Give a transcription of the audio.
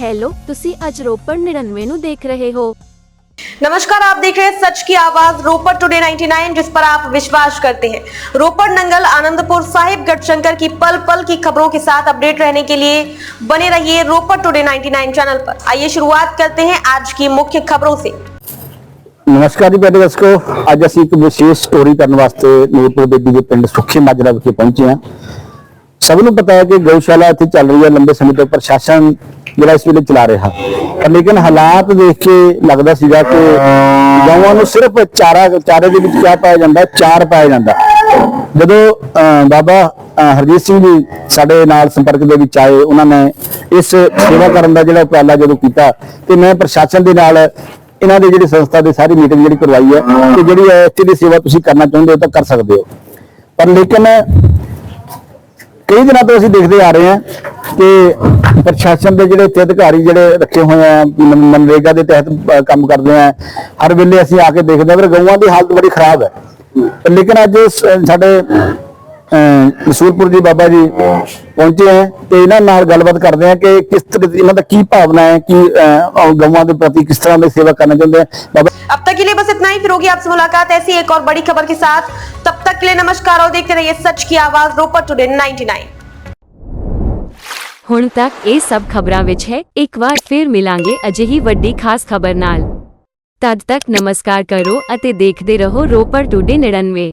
Hello ਤੁਸੀਂ ਅੱਜ ਰੋਪੜ 99 ਨੂੰ ਦੇਖ ਰਹੇ ਹੋ नमस्कार आप देख रहे हैं सच की आवाज रोपड़ टुडे 99 जिस पर आप विश्वास करते हैं रोपड़ नंगल आनंदपुर साहिब गढ़शंकर की पल पल की खबरों के साथ अपडेट रहने के लिए बने रहिए रोपड़ टुडे 99 चैनल पर आइए शुरुआत करते हैं आज की मुख्य खबरों से ਨਮਸਕਾਰ ਜੀ ਪਿਆਰੇ ਦਰਸ਼ਕੋ ਅੱਜ ਅਸੀਂ ਇੱਕ ਵਿਸ਼ੇਸ਼ ਸਟੋਰੀ ਕਰਨ ਵਾਸਤੇ ਨੂਰਪੁਰ ਬੇਦੀ ਦੇ ਪਿੰਡ ਸੁੱਖੀ ਮਾਜਰਾ ਵਿਖੇ ਪਹੁੰਚੇ ਹਾਂ ਸਭ ਨੂੰ ਪਤਾ ਹੈ ਕਿ ਗਊਸ਼ਾਲਾ ਇੱਥੇ ਚੱਲ ਰਹੀ ਹੈ ਲੰਬੇ ਸਮੇਂ ਤੋਂ ਪ੍ਰਸ਼ਾਸਨ ਜਿਹੜਾ ਇਸ ਵੇਲੇ ਚਲਾ ਰਿਹਾ। ਪਰ ਲੇਕਿਨ ਹਾਲਾਤ ਦੇਖ ਕੇ ਲੱਗਦਾ ਸੀਗਾ ਕਿ ਗਊਆਂ ਨੂੰ ਸਿਰਫ ਚਾਰਾ, ਚਾਰੇ ਦੇ ਵਿੱਚ ਕਿਆ ਪਾਇਆ ਜਾਂਦਾ, ਚਾਰ ਪਾਇਆ ਜਾਂਦਾ। ਜਦੋਂ ਬਾਬਾ ਹਰਜੀਤ ਸਿੰਘ ਜੀ ਸਾਡੇ ਨਾਲ ਸੰਪਰਕ ਦੇ ਵਿੱਚ ਆਏ, ਉਹਨਾਂ ਨੇ ਇਸ ਸੇਵਾ ਕਰਨ ਦਾ ਜਿਹੜਾ ਉਪਰਾਲਾ ਜਦੋਂ ਕੀਤਾ, ਤੇ ਮੈਂ ਪ੍ਰਸ਼ਾਸਨ ਦੇ ਨਾਲ ਇਹਨਾਂ ਦੀ ਜਿਹੜੀ ਸੰਸਥਾ ਦੀ ਸਾਰੀ ਮੀਟਿੰਗ ਜਿਹੜੀ ਕਰਵਾਈ ਹੈ ਕਿ ਜਿਹੜੀ ਐਸਟੀ ਦੀ ਸੇਵਾ ਤੁਸੀਂ ਕਰਨਾ ਚਾਹੁੰਦੇ ਹੋ ਤਾਂ ਕਰ ਸਕਦੇ ਹੋ। ਪਰ ਲੇਕਿਨ ਕਈ ਦਿਨਾਂ ਤੋਂ ਅਸੀਂ ਦੇਖਦੇ ਆ ਰਹੇ ਹਾਂ ਕਿ ਪ੍ਰਸ਼ਾਸਨ ਦੇ ਜਿਹੜੇ ਇੱਥੇ ਅਧਿਕਾਰੀ ਜਿਹੜੇ ਰੱਖੇ ਹੋਏ ਆ ਮਨਰੇਗਾ ਦੇ ਤਹਿਤ ਕੰਮ ਕਰਦੇ ਆ, ਹਰ ਵੇਲੇ ਅਸੀਂ ਆ ਕੇ ਦੇਖਦੇ ਹਾਂ ਪਰ ਗਊਆਂ ਦੀ ਹਾਲਤ ਬੜੀ ਖਰਾਬ ਹੈ। ਲੇਕਿਨ ਅੱਜ ਸਾਡੇ ਅ, ਰਸੂਲਪੁਰ ਜੀ ਬਾਬਾ ਜੀ ਪਹੁੰਚੇ ਹੈ ਤੇ ਇਹਨਾਂ ਨਾਲ ਗੱਲਬਾਤ ਕਰਦੇ ਆ ਕਿ ਕਿਸ ਤਰ੍ਹਾਂ ਦੀ ਇਹਨਾਂ ਦਾ ਕੀ ਭਾਵਨਾ ਹੈ ਕਿ ਅ, ਗਊਆਂ ਦੇ ਪ੍ਰਤੀ ਕਿਸ ਤਰ੍ਹਾਂ ਦੀ ਸੇਵਾ ਕਰਨਾ ਚਾਹੁੰਦੇ ਆ ਬਾਬਾ अब तक के लिए बस इतना ही फिर होगी आपसे मुलाकात ऐसी एक और बड़ी खबर के साथ तब तक के लिए नमस्कार और देखते रहिए सच की आवाज रोपड़ टुडे 99 ਹੁਣ ਤੱਕ ਇਹ ਸਭ ਖਬਰਾਂ ਵਿੱਚ ਹੈ ਇੱਕ ਵਾਰ ਫਿਰ ਮਿਲਾਂਗੇ ਅਜਿਹੀ ਵੱਡੀ ਖਾਸ ਖਬਰ ਨਾਲ ਤਦ ਤੱਕ ਨਮਸਕਾਰ ਕਰੋ ਅਤੇ ਦੇਖਦੇ ਰਹੋ ਰੋਪੜ ਟੁਡੇ 99